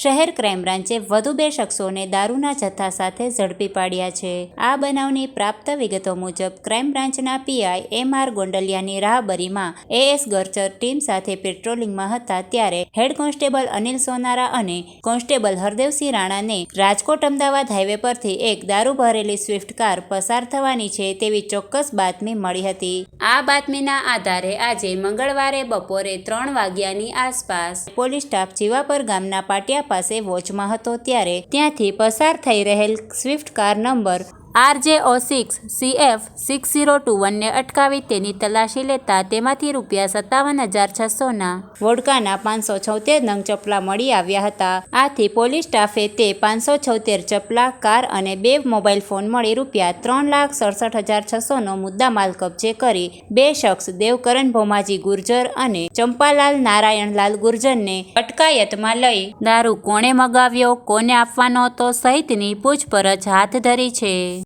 શહેર ક્રાઇમ બ્રાન્ચે વધુ બે શખ્સોને દારૂના જથ્થા સાથે ઝડપી પાડ્યા છે. આ બનાવની પ્રાપ્ત વિગતો મુજબ, ક્રાઇમ બ્રાન્ચના પીઆઈ એમ આર ગોંડલિયાની રાહબરીમાં એએસ ગર્ચર ટીમ સાથે પેટ્રોલિંગમાં હતા ત્યારે હેડ કોન્સ્ટેબલ અનિલ સોનારા અને કોન્સ્ટેબલ હરદેવસિંહ રાણાને રાજકોટ અમદાવાદ હાઈવે પરથી એક દારૂ ભરેલી સ્વિફ્ટ કાર પસાર થવાની છે તેવી ચોક્કસ બાતમી મળી હતી. આ બાતમીના આધારે આજે મંગળવારે બપોરે ત્રણ વાગ્યાની આસપાસ પોલીસ સ્ટાફ જીવાપર ગામના પાટિયા પાસે વોચમાં હતો ત્યારે ત્યાંથી પસાર થઈ રહેલ Swift car number RJ O six, CF six zero two વનને અટકાવી તેની તલાશી લેતા તેમાંથી રૂપિયા સત્તાવન હજાર છસોના વોડકાના પાંચસો છોતેર નંગ ચપલા મળી આવ્યા હતા. આથી પોલીસ સ્ટાફે તે પાંચસો છોતેર ચપલા, કાર અને બે મોબાઈલ ફોન મળી રૂપિયા ત્રણ લાખ સડસઠ હજાર છસોનો મુદ્દામાલ કબજે કરી બે શખ્સ દેવકરણ ભોમાજી ગુર્જર અને ચંપાલાલ નારાયણલાલ ગુર્જરને અટકાયતમાં લઈ દારૂ કોણે મગાવ્યો, કોને આપવાનો હતો સહિતની પૂછપરછ હાથ ધરી છે.